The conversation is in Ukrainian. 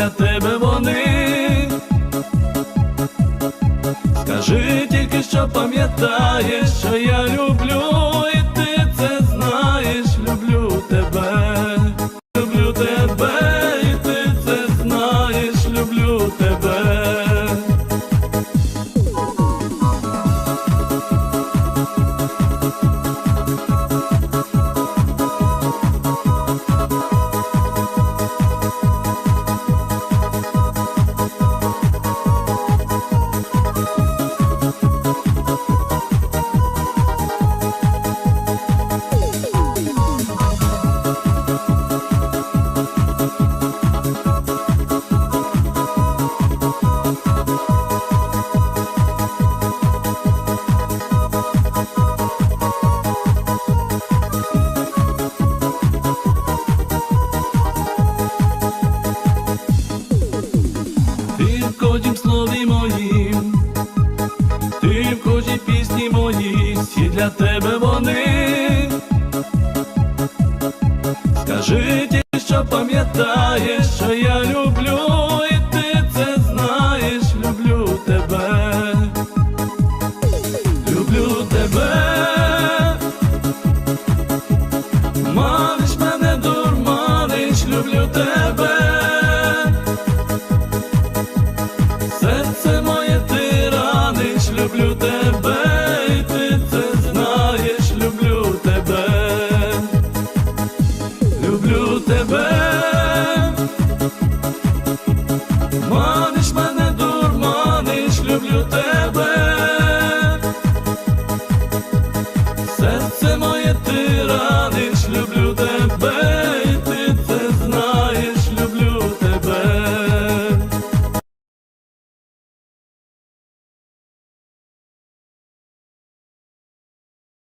olvídate для тебе вони, скажи ті, що пам'ятаєш. дурманиш, мене дурманиш, люблю тебе, серце моє ти раниш, люблю тебе.